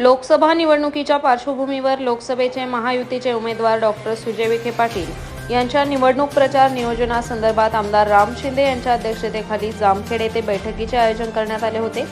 लोकसभा निवडणुकीच्या पार्श्वभूमीवर लोकसभेचे महायुतीचे उमेदवार डॉक्टर सुजय विखे पाटील यांच्या निवडणूक प्रचार नियोजनासंदर्भात आमदार राम शिंदे यांच्या अध्यक्षतेखाली जामखेड येथे बैठकीचे आयोजन करण्यात आले होते.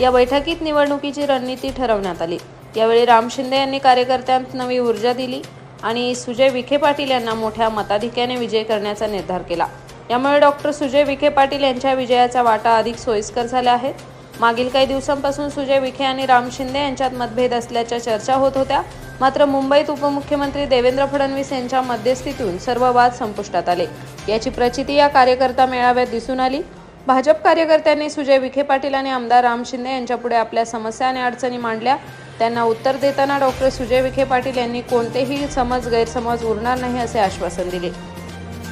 या बैठकीत निवडणुकीची रणनीती ठरवण्यात आली. यावेळी राम शिंदे यांनी कार्यकर्त्यांत नवी ऊर्जा दिली आणि सुजय विखे पाटील यांना मोठ्या मताधिक्याने विजय करण्याचा निर्धार केला. यामुळे डॉक्टर सुजय विखे पाटील यांच्या विजयाचा वाटा अधिक सोयीस्कर झाला आहे. मागील काही दिवसांपासून सुजय विखे आणि राम शिंदे यांच्यात मतभेद असल्याच्या चर्चा होत होत्या. मात्र मुंबईत उपमुख्यमंत्री देवेंद्र फडणवीस यांच्या मध्यस्थीतून सर्व वाद संपुष्टात आले. याची प्रचिती या कार्यकर्ता मेळाव्यात दिसून आली. भाजप कार्यकर्त्यांनी सुजय विखे पाटील आणि आमदार राम शिंदे यांच्यापुढे आपल्या समस्या आणि अडचणी मांडल्या. त्यांना उत्तर देताना डॉक्टर सुजय विखे पाटील यांनी कोणतेही समज गैरसमज उरणार नाही असे आश्वासन दिले.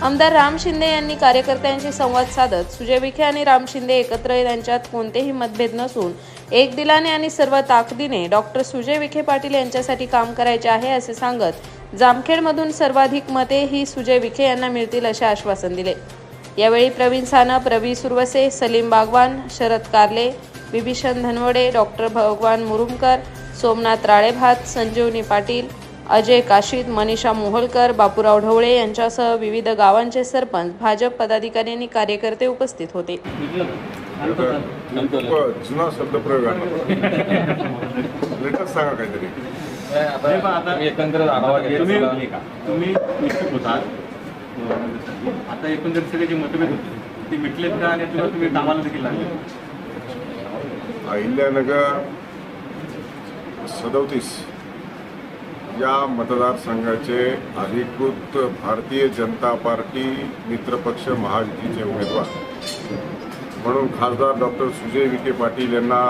आमदार राम शिंदे यांनी कार्यकर्त्यांशी संवाद साधत सुजय विखे आणि राम शिंदे एकत्र यांच्यात कोणतेही मतभेद नसून एक दिलाने आणि सर्व ताकदीने डॉक्टर सुजय विखे पाटील यांच्यासाठी काम करायचे आहे असे सांगत जामखेडमधून सर्वाधिक मते ही सुजय विखे यांना मिळतील असे आश्वासन दिले. यावेळी प्रवीण सानप रवी सुरवसे सलीम बागवान शरद कारले विभीषण धनवडे डॉक्टर भगवान मुरुमकर सोमनाथ राळेभात संजीवनी पाटील अजय काशीद मनीषा मोहोळकर बापूराव ढवळे यांच्यासह विविध गावांचे सरपंच भाजप पदाधिकारी आणि कार्यकर्ते उपस्थिथ होते. जुना शब्दप्रयोग सांगा काहीतरी. आता आढावा घ्यायचा तुम्ही निश्चित आता सगळे जे मतभेद होते ते मिटलेत का आणि तुला तुम्ही कामाला देखील लागले? अहिल्यानगर सदोतीस. या मतदारसंघाचे अधिकृत भारतीय जनता पार्टी मित्रपक्ष महायुतीचे उमेदवार. म्हणून खासदार डॉक्टर सुजय विखे पाटील यांना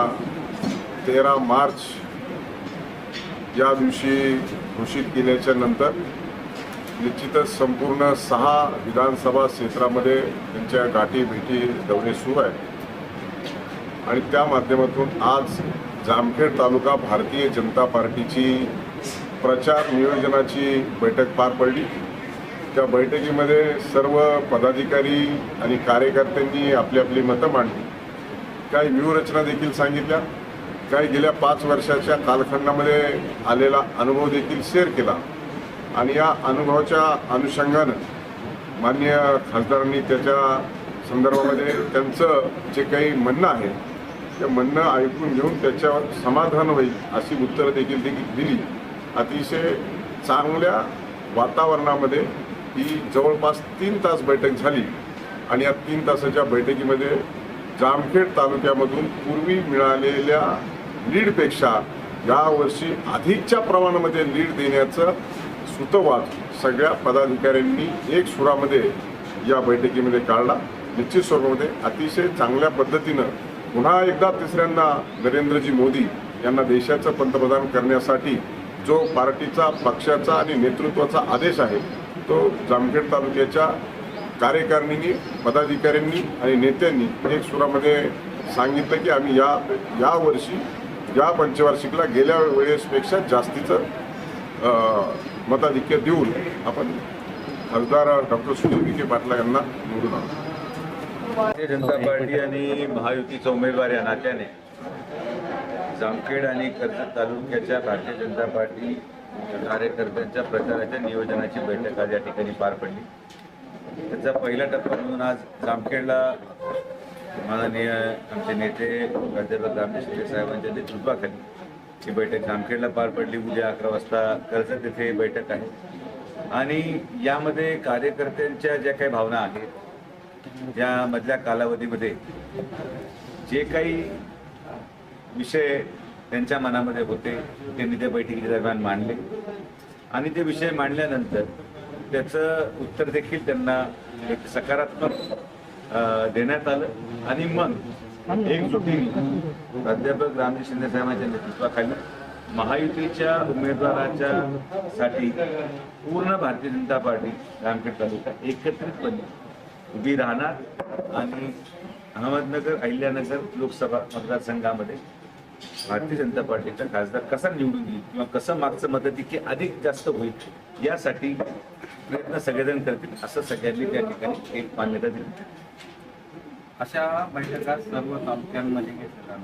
तेरा मार्च या दिवशी घोषित केल्याच्यानंतर निश्चितच संपूर्ण सहा विधानसभा क्षेत्रामध्ये त्यांच्या गाठी भेटी दौरे सुरू आहेत. आणि त्या माध्यमातून आज जामखेड तालुका भारतीय जनता पार्टीची प्रचार नियोजनाची बैठक पार पडली. त्या बैठकीमध्ये सर्व पदाधिकारी आणि कार्यकर्त्यांनी आपली आपली मतं मांडली. काही व्यूहरचना देखील सांगितल्या. काही गेल्या पाच वर्षाच्या कालखंडामध्ये आलेला अनुभव देखील शेअर केला. आणि या अनुभवाच्या अनुषंगानं मान्य खासदारांनी त्याच्या संदर्भामध्ये त्यांचं जे काही म्हणणं आहे ते म्हणणं ऐकून घेऊन त्याच्यावर समाधान होईल अशी उत्तरं देखील देखील दिली. अतिशय चांगल्या वातावरणामध्ये ही जवळपास तीन तास बैठक झाली आणि या तीन तासाच्या बैठकीमध्ये जामखेड तालुक्यामधून पूर्वी मिळालेल्या लीडपेक्षा यावर्षी अधिकच्या प्रमाणामध्ये लीड देण्याचं सुतवाद सगळ्या पदाधिकाऱ्यांनी एक सुरामध्ये या बैठकीमध्ये काढला. निश्चित स्वरूपामध्ये अतिशय चांगल्या पद्धतीनं पुन्हा एकदा तिसऱ्यांदा नरेंद्रजी मोदी यांना देशाचं पंतप्रधान करण्यासाठी जो पार्टीचा पक्षाचा आणि नेतृत्वाचा आदेश आहे तो जामखेड तालुक्याच्या कार्यकारिणींनी पदाधिकाऱ्यांनी आणि नेत्यांनी एक सुरामध्ये सांगितलं की आम्ही या यावर्षी या पंचवार्षिकला गेल्या वेळेसपेक्षा जास्तीचं मताधिक्य देऊन आपण खासदार डॉक्टर सुनील विखे पाटला यांना निवडून आलो भारतीय जनता पार्टी आणि महायुतीचा उमेदवार या नात्याने जामखेड आणि कर्जत तालुक्याच्या भारतीय जनता पार्टी कार्यकर्त्यांच्या प्रचाराच्या नियोजनाची बैठक आज या ठिकाणी पार पडली. त्याचा पहिला टप्पा म्हणून आज जामखेडला माननीय आमचे नेते प्राध्यापक रामदेव शिंदे साहेबांच्या नेतृत्वाखाली ही बैठक जामखेडला पार पडली. उद्या अकरा वाजता कर्जत येथे बैठक आहे. आणि यामध्ये कार्यकर्त्यांच्या ज्या काही भावना आहेत या मधल्या कालावधीमध्ये जे काही विषय त्यांच्या मनामध्ये होते. त्यांनी त्या बैठकीच्या दरम्यान मांडले. आणि ते विषय मांडल्यानंतर त्याचं उत्तर देखील त्यांना एक सकारात्मक देण्यात आलं. आणि मग एकजुटीने प्राध्यापक रामजी शिंदे साहेबांच्या नेतृत्वाखाली महायुतीच्या उमेदवाराच्या साठी पूर्ण भारतीय जनता पार्टी रामखेड तालुका एकत्रितपणे उभी राहणार. आणि अहमदनगर अहिल्यानगर लोकसभा मतदारसंघामध्ये भारतीय जनता पार्टीचा खासदार कसा निवडून येईल किंवा कसं मागचं मदती अधिक जास्त होईल यासाठी प्रयत्न सगळेजण करतील असं सगळ्यांनी त्या ठिकाणी एक मान्यता दिली. अशा बैठका सर्व तालुक्यांमध्ये घेतल्या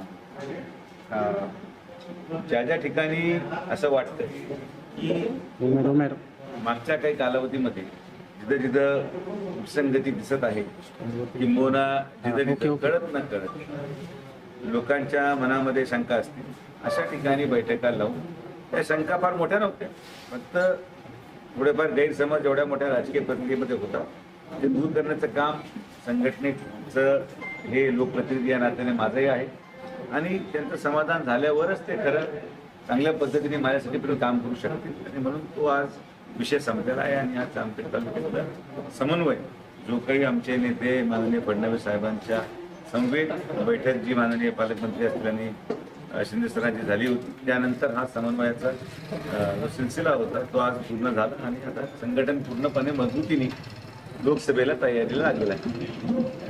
जाणार ज्या ज्या ठिकाणी असं वाटतं की मागच्या काही कालावधीमध्ये जिथं जिथं विसंगती दिसत आहे किंबहुना जिथं जिथं कळत न कळत लोकांच्या मनामध्ये शंका असतील अशा ठिकाणी बैठका लावून त्या शंका फार मोठ्या नव्हत्या. फक्त थोडेफार गैरसमज एवढ्या मोठ्या राजकीय प्रक्रियेमध्ये होता. ते दूर करण्याचं काम संघटनेचं हे लोकप्रतिनिधी या नात्याने माझंही आहे. आणि त्यांचं समाधान झाल्यावरच ते खरं चांगल्या पद्धतीने माझ्यासाठी पण काम करू शकतील. आणि म्हणून तो आज विषय संपलेला आहे आणि आज जामखेड तालुक्यातला समन्वय जो काही आमचे नेते माननीय फडणवीस साहेबांच्या समवेत बैठक जी माननीय पालकमंत्री असल्याने शिंदे सरांची झाली होती त्यानंतर हा समन्वयाचा जो सिलसिला होता तो आज पूर्ण झाला आणि आता संघटन पूर्णपणे मजबूतीने लोकसभेला तयारीला लागलेला आहे.